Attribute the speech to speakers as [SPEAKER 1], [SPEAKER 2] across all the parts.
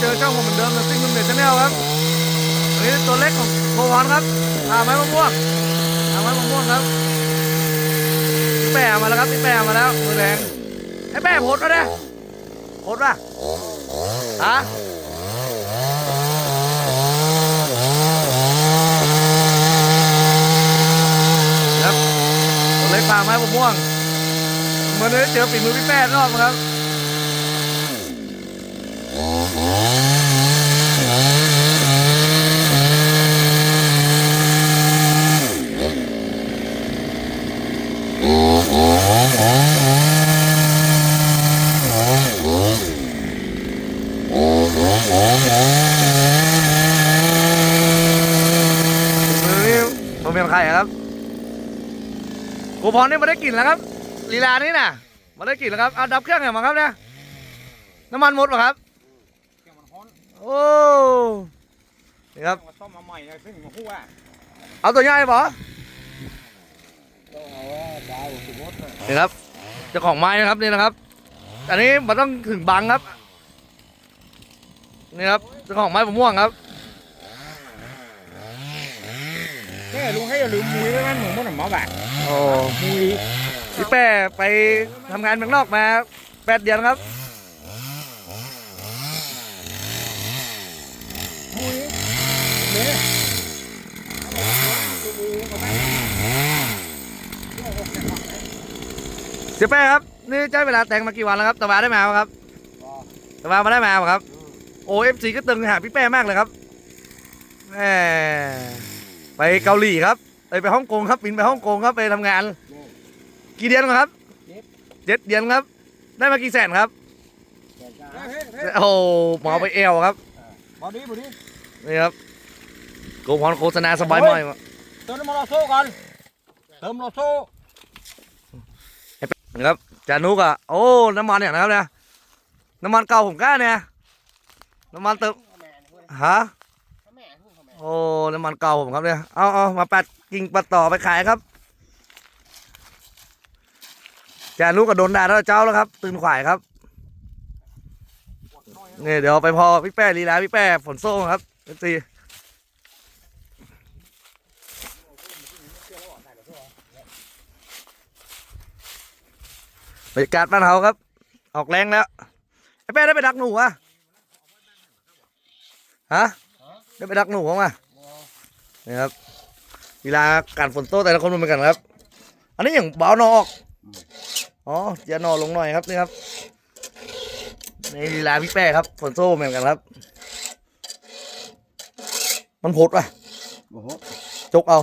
[SPEAKER 1] เจอช่องผมเหมือนเดิมนะซิ่งลุงเด็ดชาแนลครับวันนี้ตัวเล็กของโควอนครับพาไม้มะม่วงพาไม้มะม่วงครับพี่แปะมาแล้วครับพี่แปะมาแล้วมือแดงไอ้แปะโพดก็ได้โพดป่ะฮะครับตัวเล็กพาไม้มะม่วงมันได้เจอฝีมือพี่แปะรอบครับ มือนี่ผมเป็นใครอะครับ กูพรนี่มาได้กลิ่นแล้วครับลีลานี่น่ะมาได้กลิ่นแล้วครับเอาดับเครื่องหน่อยมาครับเนี่ยน้ำมันหมดป่ะครับ
[SPEAKER 2] เครื่องมันฮ้อน
[SPEAKER 1] โอ้นี่ครับ
[SPEAKER 2] มาต้มมาใหม่นะซึ่งมาคู่ว่า
[SPEAKER 1] เอาตัวใหญ่ป่ะ
[SPEAKER 2] ต้องเอาว่าดาวสุดมดเลย
[SPEAKER 1] นี่ครับเจ้าของไม้นะครับนี่นะครับ อันนี้มันต้องถึงบังครับนี่ครับเจ้าของไม้มะม่วงครับ
[SPEAKER 2] แค่ลุงให้ อย่าลืมมุ้ยไว้มันหนูมันหนหมอบ่า
[SPEAKER 1] โอ้
[SPEAKER 2] มุ้ย
[SPEAKER 1] พี่แป้ไปทำงานเมืองนอกมาแปดเดือนครับ
[SPEAKER 2] มุ้ยเนี่ย
[SPEAKER 1] เสียแป้ครับ นี่ใช้เวลาแต่งมากี่วันแล้วครับตะวันได้มาไหมครับตะวันมาได้มาไหมครับ โอเอฟซีก็ตึงหาพี่แป้มากเลยครับแหมไปเกาหลีครับ ไปไปฮ่องกงครับบินไปฮ่องกงครับไปทำงาน กี่เดือนครับเจ็ดเดือนครับ ได้มากี่แสนครับโอ้โหหมอไปเอวครับ
[SPEAKER 2] บอดี้บอดี้
[SPEAKER 1] นี่ครับโกพรโฆษณาสบายหน่อย
[SPEAKER 2] เติมน้ำมันโลโซ่ก่อนเติมโลโซ่
[SPEAKER 1] นะครับจานุกอะโอ้น้ำมันเนี่ยนะครับเนี่ยน้ำมันเก่าผมกล้าเนี่ยน้ำมันเติมฮะโอ้น้ำมันเก่าผมครับเนี่ยเอาเอามาปัด กิ่งปัดต่อไปขายครับจานุกับโดนด่าแล้วเจ้าแล้วครับ ตื่นขวายครับนี่เดี๋ยวไปพอพี่แป้ลีลาพี่แป้ฝนโซ่ครับเอฟซีบรรยากาศบ้านเฮาครับ ออกแรงแล้วไอ้แป้ได้ไปดักหนูอะฮะได้ไปดักหนูมั้งอะนี่ครับ เวลาการฝนโต้แต่ละคนไม่เหมือนกันครับ อันนี้อย่างเบาหนอออกอ๋อจะหนอลงหน่อยครับนี่ครับนี่ลีลาพี่แป้ครับ ฝนโซ่เหมือนกันครับ มันโพดป่ะ
[SPEAKER 2] โอ้โห
[SPEAKER 1] จกเอา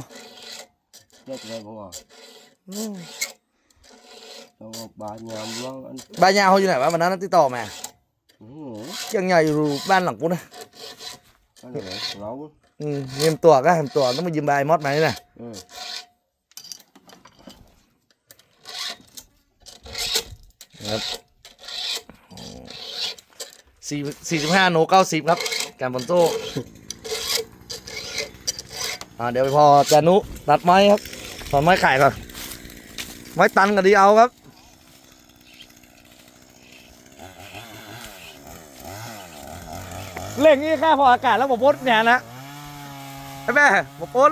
[SPEAKER 2] เด็ดเลยผมว่าต้องบานยามล่างอัน
[SPEAKER 1] บ้านยาเขาอยู่ไหนวะวันนั้นติดต่อมา
[SPEAKER 2] โอ้โห
[SPEAKER 1] เชียงใหญ่อยู่บ้านหลังกูนะ
[SPEAKER 2] อันไหนเรา
[SPEAKER 1] อืมเงียมตัวก็เงียมตัวต้องมายืมใบมอดมานี่นะ
[SPEAKER 2] เออ
[SPEAKER 1] สี่สี่สิบห้าโนเก้าสิบครับ การบอลโซ่อ่าเดี๋ยวไปพอจานุตัดไม้ครับถอนไม้ไข่ก่อนไม้ตันกับดีเอาครับเล่งนี่แค่พออากาศแล้วผมปดเนี่ยนะ ไอ้แม่ผมปด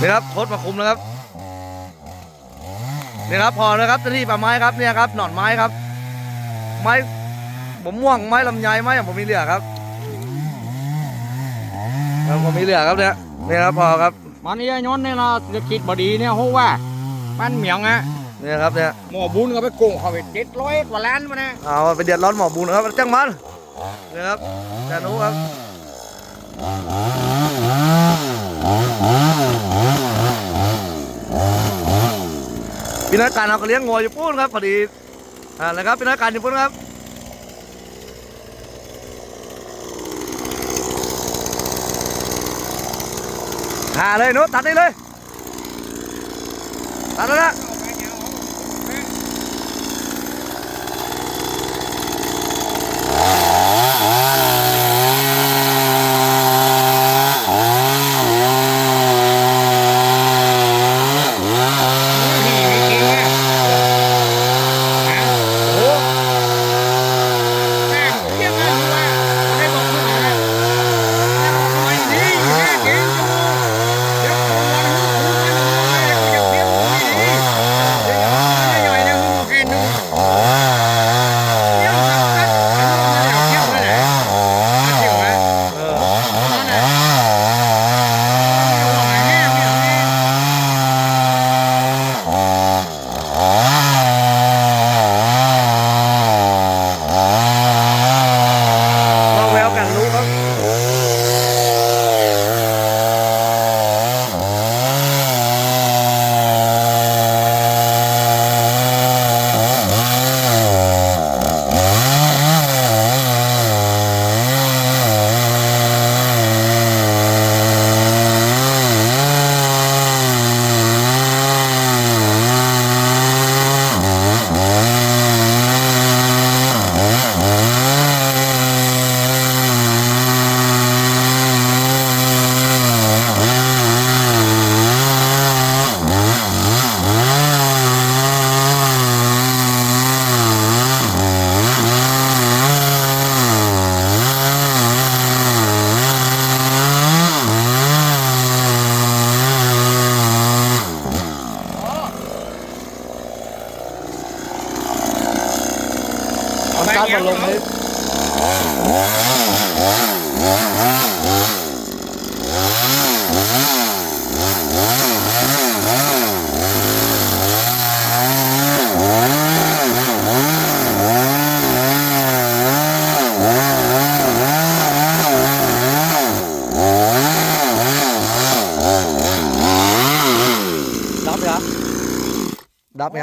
[SPEAKER 1] นี่ครับโคตรมาคุมแล้วครับนี่ครับพอนะครับเจ้าที่ป่าไม้ครับเนี่ยครับหนอนไม้ครับ ไม้ผมม่วงไม้ลำไยไม้ผมมีเหลือครับครับผมมีเหลือครับเนี่ยนี่ครับพอครับ
[SPEAKER 2] มันนี่ย้อนเนี่ยนะเศรษฐกิจบดีเนี่ยเพราะว่ามันเหมียงอะ
[SPEAKER 1] นี่ครับเนี่ย
[SPEAKER 2] หมอบุญก็ไปโกงเขาไปเจ็ดร้อยกว่าล้านมานะ
[SPEAKER 1] เอาไปเดือดร้อนหมอบุญนะครับจ้างมันนี่ครับจานุครับพี่นักการเอากระเลี้ยงงัวอยู่ปุ้นครับพอดีอ่าแล้วครับพี่นักการอยู่ปุ้นครับหาเลยนุตัดได้เลยตัดแล้วนะ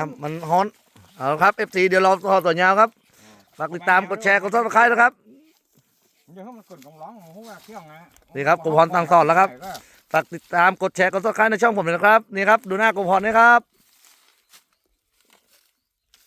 [SPEAKER 1] ดับไหมครับ มันฮ้อนเอาละครับ FC เดี๋ยวเราต่อตัวยาวครับฝากติดตามกดแชร์กดซับสไครต์นะครับ
[SPEAKER 2] เดี๋ยวให้มันกดกองร้องเพราะว่าเที่ยงนะ
[SPEAKER 1] นี่ครับกูพรตั้งสอนแล้วครับ ฝากติดตามกดแชร์กดซับสไครต์ในช่องผมเลยนะครับ นี่ครับ ดูหน้ากูพรนะครับ